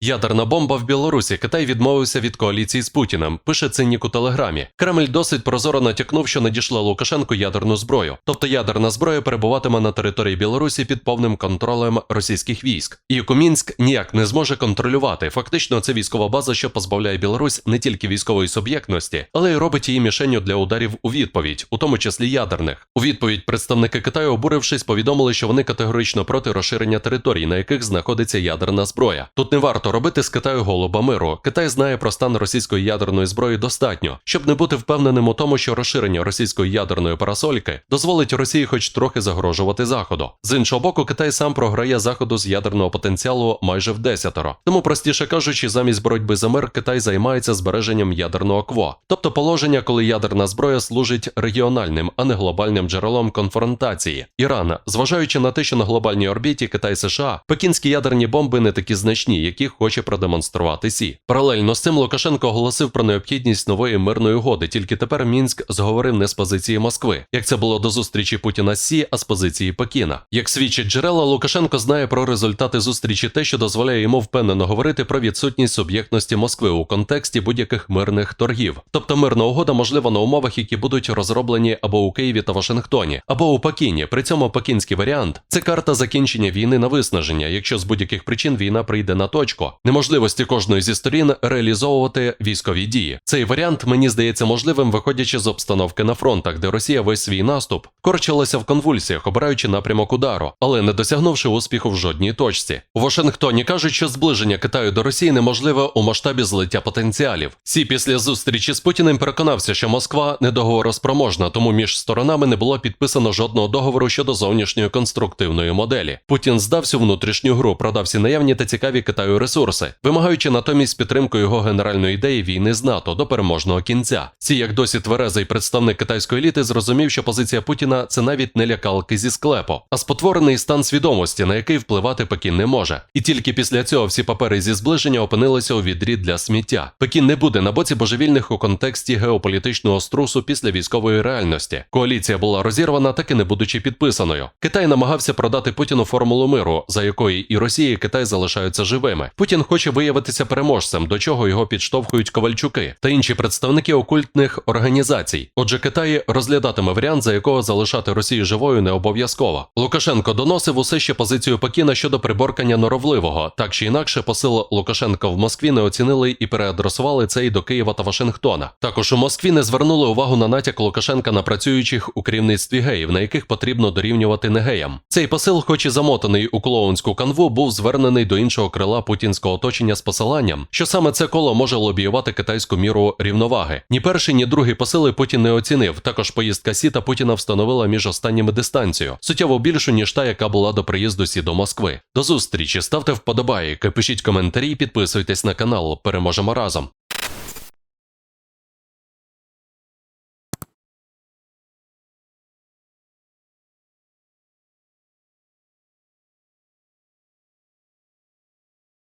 Ядерна бомба в Білорусі. Китай відмовився від коаліції з Путіним. Пише циннік у телеграмі. Кремль досить прозоро натякнув, що надійшла Лукашенку ядерну зброю. Тобто ядерна зброя перебуватиме на території Білорусі під повним контролем російських військ. І яку Мінськ ніяк не зможе контролювати. Фактично, це військова база, що позбавляє Білорусь не тільки військової суб'єктності, але й робить її мішенню для ударів у відповідь, у тому числі ядерних. У відповідь представники Китаю, обурившись, повідомили, що вони категорично проти розширення територій, на яких знаходиться ядерна зброя. Тут не варто робити з Китаю голуба миру. Китай знає про стан російської ядерної зброї достатньо, щоб не бути впевненим у тому, що розширення російської ядерної парасольки дозволить Росії хоч трохи загрожувати заходу. З іншого боку, Китай сам програє заходу з ядерного потенціалу майже в десятеро. Тому, простіше кажучи, замість боротьби за мир Китай займається збереженням ядерного кво, тобто положення, коли ядерна зброя служить регіональним, а не глобальним джерелом конфронтації. Іран, зважаючи на те, що на глобальній орбіті Китай США, пекінські ядерні бомби не такі значні, які хоче продемонструвати Сі. Паралельно з цим Лукашенко оголосив про необхідність нової мирної угоди. Тільки тепер Мінськ зговорив не з позиції Москви, як це було до зустрічі Путіна з Сі, а з позиції Пекіна. Як свідчить джерела, Лукашенко знає про результати зустрічі те, що дозволяє йому впевнено говорити про відсутність суб'єктності Москви у контексті будь-яких мирних торгів. Тобто мирна угода можлива на умовах, які будуть розроблені або у Києві та Вашингтоні, або у Пекіні. При цьому пекінський варіант це карта закінчення війни на виснаження, якщо з будь-яких причин війна прийде на точку. Неможливості кожної зі сторін реалізовувати військові дії. Цей варіант мені здається можливим, виходячи з обстановки на фронтах, де Росія весь свій наступ корчилася в конвульсіях, обираючи напрямок удару, але не досягнувши успіху в жодній точці. У Вашингтоні кажуть, що зближення Китаю до Росії неможливе у масштабі злиття потенціалів. Сі після зустрічі з Путіним переконався, що Москва недоговороспроможна, тому між сторонами не було підписано жодного договору щодо зовнішньої конструктивної моделі. Путін здав всю внутрішню гру, продав всі наявні та цікаві Китаю ресурси, вимагаючи натомість підтримку його генеральної ідеї війни з НАТО до переможного кінця. Сі, як досі тверезий представник китайської еліти, зрозумів, що позиція Путіна це навіть не лякалки зі склепу, а спотворений стан свідомості, на який впливати Пекін не може. І тільки після цього всі папери зі зближення опинилися у відрі для сміття. Пекін не буде на боці божевільних у контексті геополітичного струсу після військової реальності. Коаліція була розірвана, так і не будучи підписаною. Китай намагався продати Путіну формулу миру, за якої і Росія, і Китай залишаються живими. Путін хоче виявитися переможцем, до чого його підштовхують Ковальчуки та інші представники окультних організацій. Отже, Китай розглядатиме варіант, за якого залишати Росію живою не обов'язково. Лукашенко доносив усе ще позицію Пекіна щодо приборкання норовливого. Так чи інакше, посил Лукашенка в Москві не оцінили і переадресували це і до Києва та Вашингтона. Також у Москві не звернули увагу на натяк Лукашенка на працюючих у керівництві геїв, на яких потрібно дорівнювати не геям. Цей посил, хоч і замотаний у клоунську канву, був звернений до іншого крила путінського оточення з посиланням, що саме це коло може лобіювати китайську міру рівноваги. Ні перший, ні другий посили Путін не оцінив. Також поїздка Сі та Путіна встановила між останніми дистанцію, суттєво більшу ніж та, яка була до приїзду Сі до Москви. До зустрічі, ставте вподобайки, пишіть коментарі, підписуйтесь на канал. Переможемо разом.